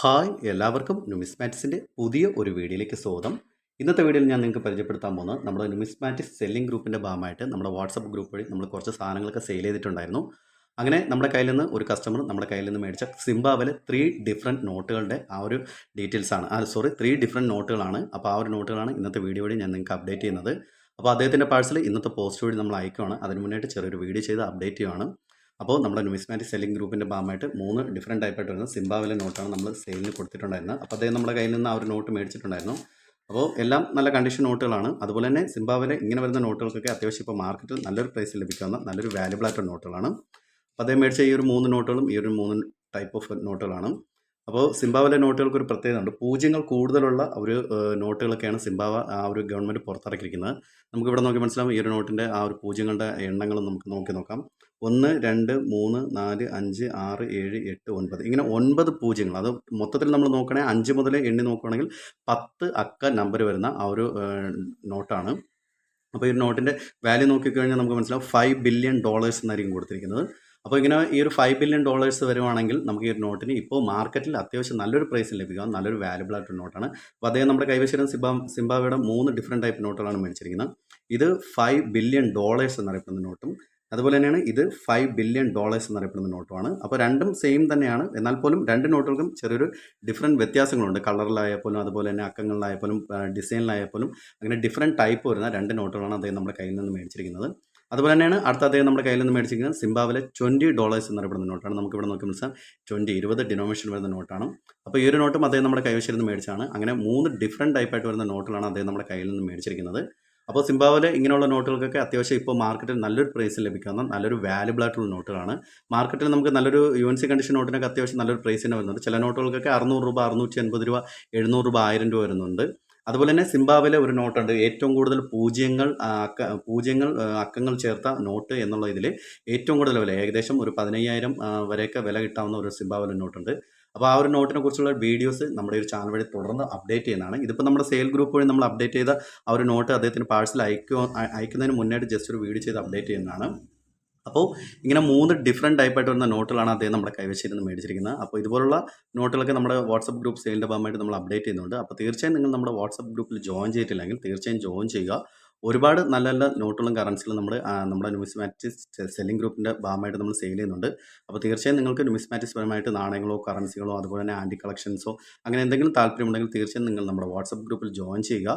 Hi എല്ലാവർക്കും ന്യൂമിസ്മാറ്റിക്സിന്റെ പുതിയ ഒരു വീഡിയോയിലേക്ക് സ്വാഗതം. ഇന്നത്തെ വീഡിയോയിൽ ഞാൻ നിങ്ങൾക്ക് പരിചയപ്പെടുത്താൻ പോകുന്നത് നമ്മുടെ ന്യൂമിസ്മാറ്റിക്സ് സെല്ലിംഗ് ഗ്രൂപ്പിന്റെ ഭാഗമായിട്ട് നമ്മുടെ വാട്സപ്പ് ഗ്രൂപ്പ് വഴി നമ്മൾ കുറച്ച് സാധനങ്ങളൊക്കെ സെയിൽ ചെയ്തിട്ടുണ്ടായിരുന്നു. അങ്ങനെ നമ്മുടെ കയ്യിൽ നിന്ന് ഒരു കസ്റ്റമർ നമ്മുടെ കയ്യിൽ നിന്ന് മേടിച്ച സിംബാബിലെ ത്രീ ഡിഫറെന്റ് നോട്ടുകളുടെ ആ ഒരു ഡീറ്റെയിൽസ് ആണ്. ആ സോറി ത്രീ ഡിഫറെന്റ് നോട്ടുകളാണ് അപ്പോൾ ആ ഒരു നോട്ടുകളാണ് ഇന്നത്തെ വീഡിയോ വഴി ഞാൻ നിങ്ങൾക്ക് അപ്ഡേറ്റ് ചെയ്യുന്നത്. അപ്പോൾ അദ്ദേഹത്തിന്റെ പാഴ്സൽ ഇന്നത്തെ പോസ്റ്റ് വഴി നമ്മൾ അയക്കുവാണ്. അതിന് മുന്നേറ്റ് ചെറിയൊരു വീഡിയോ ചെയ്ത് അപ്ഡേറ്റ് ചെയ്യുവാണ്. അപ്പോൾ നമ്മുടെ ന്യൂസ്മാറ്റിക് സെല്ലിംഗ് ഗ്രൂപ്പിന്റെ ഭാഗമായിട്ട് മൂന്ന് ഡിഫറെന്റ് ടൈപ്പായിട്ട് വരുന്ന സിംബാവിലെ നോട്ടാണ് നമ്മൾ സെയിലിന് കൊടുത്തിട്ടുണ്ടായിരുന്നത്. അപ്പോൾ അദ്ദേഹം നമ്മുടെ കയ്യിൽ നിന്ന് ആ ഒരു നോട്ട് മേടിച്ചിട്ടുണ്ടായിരുന്നു. അപ്പോൾ എല്ലാം നല്ല കണ്ടീഷൻ നോട്ടുകളാണ് അതുപോലെ തന്നെ സിംബാവിലെ ഇങ്ങനെ വരുന്ന നോട്ടുകൾക്കൊക്കെ അത്യാവശ്യം ഇപ്പോൾ മാർക്കറ്റിൽ നല്ലൊരു പ്രൈസിൽ ലഭിക്കാവുന്ന നല്ലൊരു വാല്യബിൾ ആയിട്ടുള്ള നോട്ടുകളാണ് അപ്പോൾ അദ്ദേഹം മേടിച്ച ഈ ഒരു മൂന്ന് നോട്ടുകളും ഈ ഒരു മൂന്ന് ടൈപ്പ് ഓഫ് നോട്ടുകളാണ് അപ്പോൾ സിംബാവിലെ നോട്ടുകൾക്ക് ഒരു പ്രത്യേകത ഉണ്ട് പൂജ്യങ്ങൾ കൂടുതലുള്ള ഒരു നോട്ടുകളൊക്കെയാണ് സിംബാവ ആ ഒരു ഗവൺമെന്റ് പുറത്തിറക്കിയിരിക്കുന്നത്. നമുക്കിവിടെ നോക്കി മനസ്സിലാവും ഈ ഒരു നോട്ടിന്റെ ആ ഒരു പൂജ്യങ്ങളുടെ എണ്ണങ്ങൾ നമുക്ക് നോക്കി നോക്കാം. ഒന്ന് രണ്ട് മൂന്ന് നാല് അഞ്ച് ആറ് ഏഴ് എട്ട് ഒൻപത്. ഇങ്ങനെ ഒൻപത് പൂജ്യങ്ങൾ. അത് മൊത്തത്തിൽ നമ്മൾ നോക്കണേ അഞ്ച് മുതൽ എണ്ണി നോക്കുകയാണെങ്കിൽ പത്ത് അക്ക നമ്പർ വരുന്ന ആ ഒരു നോട്ടാണ്. അപ്പോൾ ഈ നോട്ടിന്റെ വാല്യൂ നോക്കിക്കഴിഞ്ഞാൽ നമുക്ക് മനസ്സിലാവും ഫൈവ് ബില്യൺ ഡോളേഴ്സ് എന്നായിരിക്കും കൊടുത്തിരിക്കുന്നത്. അപ്പോൾ ഇങ്ങനെ ഈ ഒരു ഫൈവ് ബില്യൺ ഡോളേഴ്സ് വരുവാണെങ്കിൽ നമുക്ക് ഈ ഒരു നോട്ടിന് ഇപ്പോൾ മാർക്കറ്റിൽ അത്യാവശ്യം നല്ലൊരു പ്രൈസ് ലഭിക്കാം. നല്ലൊരു വാല്യബിൾ ആയിട്ടൊരു നോട്ടാണ്. അപ്പോൾ അദ്ദേഹം നമ്മുടെ കൈവശം സിംബാ സിംബാബയുടെ മൂന്ന് ഡിഫറെന്റ് ടൈപ്പ് നോട്ടുകളാണ് മേടിച്ചിരിക്കുന്നത്. ഇത് ഫൈവ് ബില്യൺ ഡോളേഴ്സ് എന്നറിയപ്പെടുന്ന നോട്ടും അതുപോലെ തന്നെയാണ് ഇത് ഫൈവ് ബില്യൺ ഡോളേഴ്സ് എന്നറിയപ്പെടുന്ന നോട്ടുമാണ്. അപ്പോൾ രണ്ടും സെയിം തന്നെയാണ്. എന്നാൽ പോലും രണ്ട് നോട്ടുകൾക്കും ചെറിയൊരു ഡിഫറെന്റ് വ്യത്യാസങ്ങളുണ്ട്. കളറിലായാലും പോലും അതുപോലെ തന്നെ അക്കങ്ങളിലായാലും പോലും അങ്ങനെ ഡിഫറെന്റ് ടൈപ്പ് വരുന്ന രണ്ട് നോട്ടുകളാണ് അദ്ദേഹം നമ്മുടെ കയ്യിൽ നിന്ന് മേടിച്ചിരിക്കുന്നത്. അതുപോലെ തന്നെയാണ് അടുത്ത അദ്ദേഹം നമ്മുടെ കയ്യിൽ നിന്ന് മേടിച്ചിരിക്കുന്നത് സിംബാവിലെ ട്വന്റി ഡോളേഴ്സ് എന്നറിയപ്പെടുന്ന നോട്ടാണ്. നമുക്ക് ഇവിടെ നോക്കി മനസ്സിലാം ട്വന്റി ഇരുപത് ഡിനോമിനേഷൻ വരുന്ന നോട്ടാണ്. അപ്പോൾ ഈ ഒരു നോട്ടും അദ്ദേഹം നമ്മുടെ കൈവശം നിന്ന് മേടിച്ചാണ് അങ്ങനെ മൂന്ന് ഡിഫറന്റ് ടൈപ്പായിട്ട് വരുന്ന നോട്ടുകളാണ് അദ്ദേഹം നമ്മുടെ കയ്യിൽ നിന്ന് മേടിച്ചിരിക്കുന്നത്. അപ്പോൾ സിംബാവിലെ ഇങ്ങനെയുള്ള നോട്ടുകൾക്കൊക്കെ അത്യാവശ്യം ഇപ്പോൾ മാർക്കറ്റിൽ നല്ലൊരു പ്രൈസിൽ ലഭിക്കുന്ന നല്ലൊരു വാല്യുബിൾ ആയിട്ടുള്ള നോട്ടുകളാണ്. മാർക്കറ്റിൽ നമുക്ക് നല്ലൊരു യു എൻ സി കണ്ടീഷൻ നോട്ടിനൊക്കെ അത്യാവശ്യം നല്ലൊരു പ്രൈസ് തന്നെ വരുന്നുണ്ട്. ചില നോട്ടുകൾക്കൊക്കെ അറുന്നൂറ് രൂപ അറുന്നൂറ്റി അൻപത് രൂപ എഴുന്നൂറ് രൂപ ആയിരം രൂപ വരുന്നുണ്ട്. അതുപോലെ തന്നെ സിംബാബിലെ ഒരു നോട്ടുണ്ട്. ഏറ്റവും കൂടുതൽ പൂജ്യങ്ങൾ അക്ക പൂജ്യങ്ങൾ അക്കങ്ങൾ ചേർത്ത നോട്ട് എന്നുള്ള ഇതിൽ ഏറ്റവും കൂടുതൽ വില ഏകദേശം ഒരു പതിനയ്യായിരം വരെയൊക്കെ വില കിട്ടാവുന്ന ഒരു സിംബാബിലെ നോട്ടുണ്ട്. അപ്പോൾ ആ ഒരു നോട്ടിനെ കുറിച്ചുള്ള വീഡിയോസ് നമ്മുടെ ഒരു ചാനൽ വഴി തുടർന്ന് അപ്ഡേറ്റ് ചെയ്യുന്നതാണ്. ഇതിപ്പോൾ നമ്മുടെ സെയിൽ ഗ്രൂപ്പ് വഴി നമ്മൾ അപ്ഡേറ്റ് ചെയ്ത ആ ഒരു നോട്ട് അദ്ദേഹത്തിന് പാഴ്സൽ അയക്കുക അയ- അയക്കുന്നതിന് മുന്നായിട്ട് ജസ്റ്റ് ഒരു വീഡിയോ ചെയ്ത് അപ്ഡേറ്റ് ചെയ്യുന്നതാണ്. അപ്പോൾ ഇങ്ങനെ മൂന്ന് ഡിഫറെന്റ് ടൈപ്പായിട്ട് വരുന്ന നോട്ടുകളാണ് അദ്ദേഹം നമ്മുടെ കൈവശിരുന്ന് മേടിച്ചിരിക്കുന്നത്. അപ്പോൾ ഇതുപോലുള്ള നോട്ടുകളൊക്കെ നമ്മുടെ വാട്സപ്പ് ഗ്രൂപ്പ് സെയിലിന്റെ ഭാഗമായിട്ട് നമ്മൾ അപ്ഡേറ്റ് ചെയ്യുന്നുണ്ട്. അപ്പോൾ തീർച്ചയായും നിങ്ങൾ നമ്മുടെ വാട്സപ്പ് ഗ്രൂപ്പിൽ ജോയിൻ ചെയ്തിട്ടില്ലെങ്കിൽ തീർച്ചയായും ജോയിൻ ചെയ്യുക. ഒരുപാട് നല്ല നല്ല നോട്ടുകളും കറൻസികളും നമ്മൾ നമ്മുടെ ന്യൂസ്മാറ്റിക്സ് സെല്ലിംഗ് ഗ്രൂപ്പിന്റെ ഭാഗമായിട്ട് നമ്മൾ സെയിൽ ചെയ്യുന്നുണ്ട്. അപ്പോൾ തീർച്ചയായും നിങ്ങൾക്ക് ന്യൂസ്മാറ്റിക്സ് പരമായിട്ട് നാണയങ്ങളോ കറൻസികളോ അതുപോലെ തന്നെ ആന്റി കളക്ഷൻസോ അങ്ങനെ എന്തെങ്കിലും താല്പര്യമുണ്ടെങ്കിൽ തീർച്ചയായും നിങ്ങൾ നമ്മുടെ വാട്സപ്പ് ഗ്രൂപ്പിൽ ജോയിൻ ചെയ്യുക.